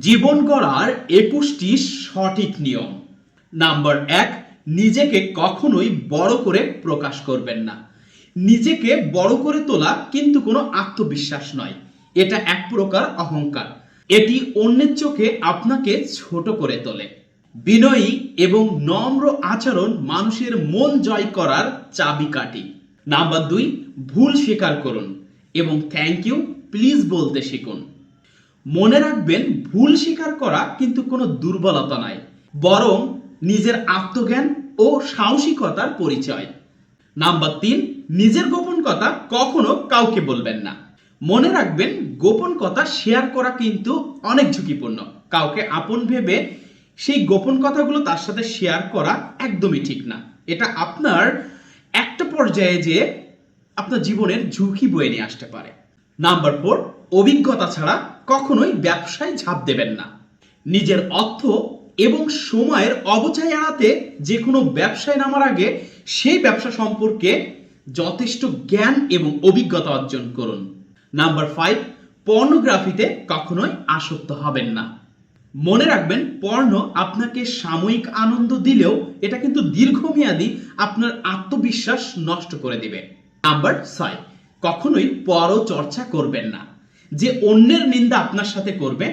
জীবন গড়ার একুশটি সঠিক নিয়ম। নাম্বার এক, নিজেকে কখনোই বড় করে প্রকাশ করবেন না। নিজেকে বড় করে তোলা কিন্তু কোনো আত্মবিশ্বাস নয়। এটা এক প্রকার অহংকার। এটি অন্যের চোখে আপনাকে ছোট করে তোলে। বিনয়ী এবং নম্র আচরণ মানুষের মন জয় করার চাবিকাঠি। নাম্বার দুই, ভুল স্বীকার করুন এবং থ্যাংক ইউ প্লিজ বলতে শিখুন। মনে রাখবেন, ভুল স্বীকার করা কিন্তু কোনো দুর্বলতা নয় বরং নিজের আত্মজ্ঞান ও সাহসিকতার পরিচয়। নাম্বার তিন, নিজের গোপন কথা কখনো কাউকে বলবেন না। মনে রাখবেন, গোপন কথা শেয়ার করা কিন্তু অনেক ঝুঁকিপূর্ণ। কাউকে আপন ভেবে সেই গোপন কথাগুলো তার সাথে শেয়ার করা একদমই ঠিক না। এটা আপনার একটা পর্যায়ে যে আপনার জীবনের ঝুঁকি বয়ে নিয়ে আসতে পারে। নাম্বার ফোর অভিজ্ঞতা ছাড়া কখনোই ব্যবসায় ঝাঁপ দেবেন না। নিজের অর্থ এবং সময়ের অবচয় এড়াতে যে কোনো ব্যবসায় নামার আগে সেই ব্যবসা সম্পর্কে যথেষ্ট জ্ঞান এবং অভিজ্ঞতা অর্জন করুন। নাম্বার ফাইভ পর্নোগ্রাফিতে কখনোই আসক্ত হবেন না। মনে রাখবেন পর্ণ আপনাকে সাময়িক আনন্দ দিলেও এটা কিন্তু দীর্ঘমেয়াদী আপনার আত্মবিশ্বাস নষ্ট করে দিবে। নাম্বার ছয় কখনোই পরচর্চা করবেন না। যে অন্যের নিন্দা আপনার সাথে করবে,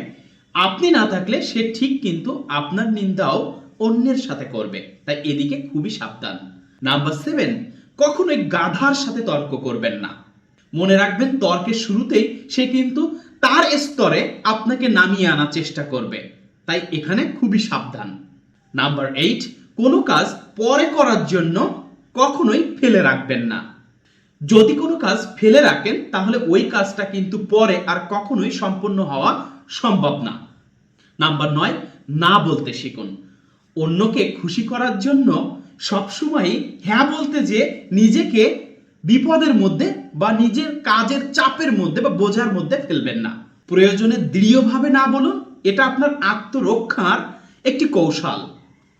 আপনি না থাকলে সে ঠিক কিন্তু আপনার নিন্দাও অন্যের সাথে করবে। তাই এদিকে খুবই সাবধান। নাম্বার সেভেন কখনোই গাধার সাথে তর্ক করবেন না। মনে রাখবেন, তর্কের শুরুতেই সে কিন্তু তার স্তরে আপনাকে নামিয়ে আনার চেষ্টা করবে। তাই এখানে খুবই সাবধান। নাম্বার এইট কোনো কাজ পরে করার জন্য কখনোই ফেলে রাখবেন না। যদি কোনো কাজ ফেলে রাখেন, তাহলে ওই কাজটা কিন্তু পরে আর কখনোই সম্পূর্ণ হওয়া সম্ভব না। নাম্বার নয়, না বলতে শিখুন। অন্যকে খুশি করার জন্য সবসময় হ্যাঁ বলতে যে নিজেকে বিপদের মধ্যে বা নিজের কাজের চাপের মধ্যে বা বোঝার মধ্যে ফেলবেন না। প্রয়োজনে দৃঢ়ভাবে না বলুন, এটা আপনার আত্মরক্ষার একটি কৌশল।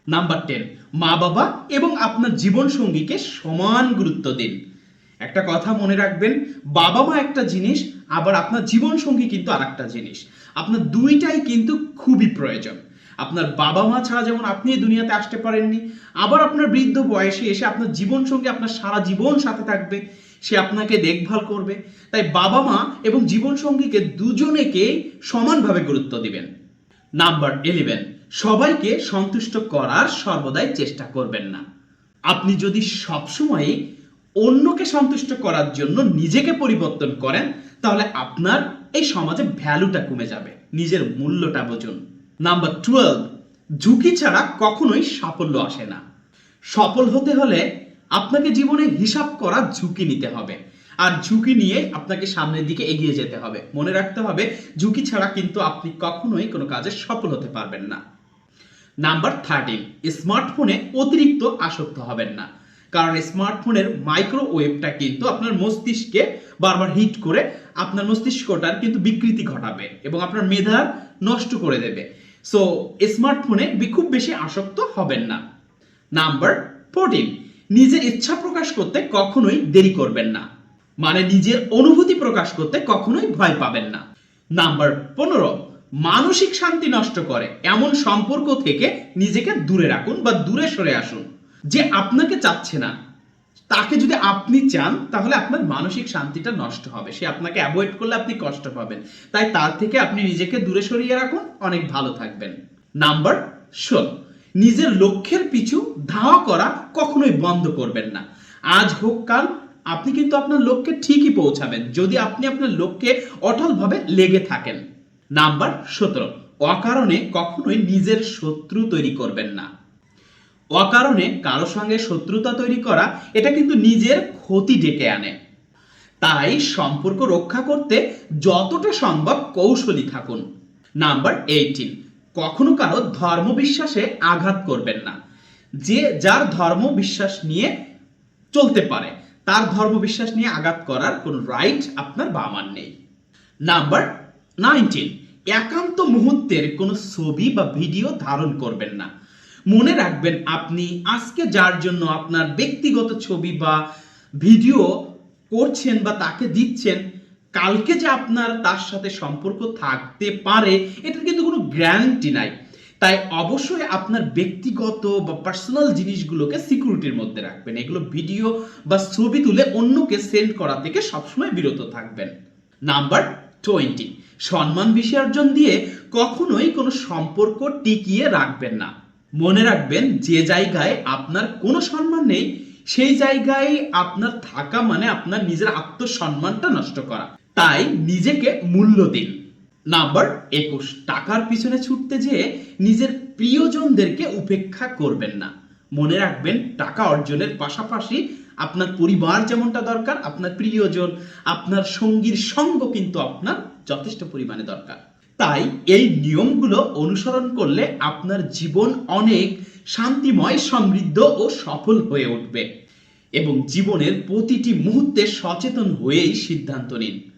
নাম্বার টেন মা বাবা এবং আপনার জীবন সঙ্গীকে সমান গুরুত্ব দিন। একটা কথা মনে রাখবেন, বাবা মা একটা জিনিস, আবার আপনার জীবন সঙ্গী কিন্তু আর একটা জিনিস। আপনার দুইটাই কিন্তু খুবই প্রয়োজন। আপনার বাবা মা ছাড়া যেমন আপনি দুনিয়াতে আসতে পারেননি, আবার আপনার বৃদ্ধ বয়সে এসে আপনার জীবন সঙ্গী আপনার সারা জীবন সাথে থাকবে, সে আপনাকে দেখভাল করবে। তাই বাবা মা এবং জীবন সঙ্গীকে দুজনেকেই সমানভাবে গুরুত্ব দিবেন। নাম্বার ইলেভেন সবাইকে সন্তুষ্ট করার সর্বদাই চেষ্টা করবেন না। আপনি যদি সবসময় অন্যকে সন্তুষ্ট করার জন্য নিজেকে পরিবর্তন করেন, তাহলে আপনার এই সমাজে ভ্যালুটা কমে যাবে, নিজের মূল্যটা বুঝুন। নাম্বার টুয়েলভ ঝুঁকি ছাড়া কখনোই সাফল্য আসে না। সফল হতে হলে আপনাকে জীবনে হিসাব করা ঝুঁকি নিতে হবে, আর ঝুঁকি নিয়ে আপনাকে সামনের দিকে এগিয়ে যেতে হবে। মনে রাখতে হবে, ঝুঁকি ছাড়া কিন্তু আপনি কখনোই কোনো কাজে সফল হতে পারবেন না। নাম্বার থার্টিন স্মার্টফোনে অতিরিক্ত আসক্ত হবেন না। কারণ স্মার্টফোনের মাইক্রোওয়েভটা কিন্তু আপনার মস্তিষ্কে বারবার হিট করে আপনার মস্তিষ্কটার কিন্তু বিকৃতি ঘটাবে এবং আপনার মেধা নষ্ট করে দেবে। সো স্মার্টফোনে খুব বেশি আসক্ত হবেন না। নাম্বার ফোরটিন নিজের ইচ্ছা প্রকাশ করতে কখনোই দেরি করবেন না। মানে নিজের অনুভূতি প্রকাশ করতে কখনোই ভয় পাবেন না। নাম্বার পনেরো, মানসিক শান্তি নষ্ট করে। এমন সম্পর্ক থেকে নিজেকে দূরে রাখুন বা দূরে সরে আসুন। যে আপনাকে চাচ্ছে না, তাকে যদি আপনি চান, তাহলে আপনার মানসিক শান্তিটা নষ্ট হবে। সে আপনাকে অ্যাভয়েড করলে আপনি কষ্ট পাবেন। তাই তার থেকে আপনি নিজেকে দূরে সরিয়ে রাখুন, অনেক ভালো থাকবেন। নাম্বার ষোলো, নিজের লক্ষ্যের পিছু ধাওয়া করা কখনোই বন্ধ করবেন না। আজ হোক কাল, আপনি কিন্তু আপনার লক্ষ্যে ঠিকই পৌঁছাবেন, যদি আপনি আপনার লক্ষ্যে অটলভাবে লেগে থাকেন। নাম্বার সতেরো, অকারণে কখনোই নিজের শত্রু তৈরি করবেন না। অকারণে কারও সঙ্গে শত্রুতা তৈরি করা, এটা কিন্তু নিজের ক্ষতি ডেকে আনে। তাই সম্পর্ক রক্ষা করতে যতটা সম্ভব কৌশলী থাকুন। নাম্বার এইটিন কখনো কারও ধর্ম বিশ্বাসে আঘাত করবেন না। যে যার ধর্ম বিশ্বাস নিয়ে চলতে পারে, তার ধর্ম বিশ্বাস নিয়ে আঘাত করার কোনো রাইট আপনার বাবার নেই। নাম্বার নাইনটিন একান্ত মুহূর্তের কোনো ছবি বা ভিডিও ধারণ করবেন না। মনে রাখবেন, আপনি আজকে যার জন্য আপনার ব্যক্তিগত ছবি বা ভিডিও করছেন বা তাকে দিচ্ছেন, কালকে যে আপনার তার সাথে সম্পর্ক থাকতে পারে, এটার কিন্তু কোনো গ্যারান্টি নাই। তাই অবশ্যই আপনার ব্যক্তিগত বা পার্সোনাল জিনিসগুলোকে সিকিউরিটির মধ্যে রাখবেন। এগুলো ভিডিও বা ছবি তুলে অন্যকে সেন্ড করা থেকে সবসময় বিরত থাকবেন। নাম্বার টোয়েন্টি, সম্মান বিসর্জন দিয়ে কখনোই কোনো সম্পর্ক টিকিয়ে রাখবেন না। মনে রাখবেন, যে জায়গায় আপনার কোনো সম্মান নেই, সেই জায়গায় আপনার থাকা মানে আপনার নিজের আত্মসম্মানটা নষ্ট করা। তাই নিজেকে মূল্য দিন। নাম্বার একুশ, টাকার পিছনে ছুটতে যেয়ে নিজের প্রিয়জনদেরকে উপেক্ষা করবেন না। মনে রাখবেন, টাকা অর্জনের পাশাপাশি আপনার পরিবার যেমনটা দরকার, আপনার প্রিয়জন, আপনার সঙ্গীর সঙ্গ কিন্তু আপনার যথেষ্ট পরিমাণে দরকার। তাই এই নিয়মগুলো অনুসরণ করলে আপনার জীবন অনেক শান্তিময়, সমৃদ্ধ ও সফল হয়ে উঠবে এবং জীবনের প্রতিটি মুহূর্তে সচেতন হয়েই সিদ্ধান্ত নিন।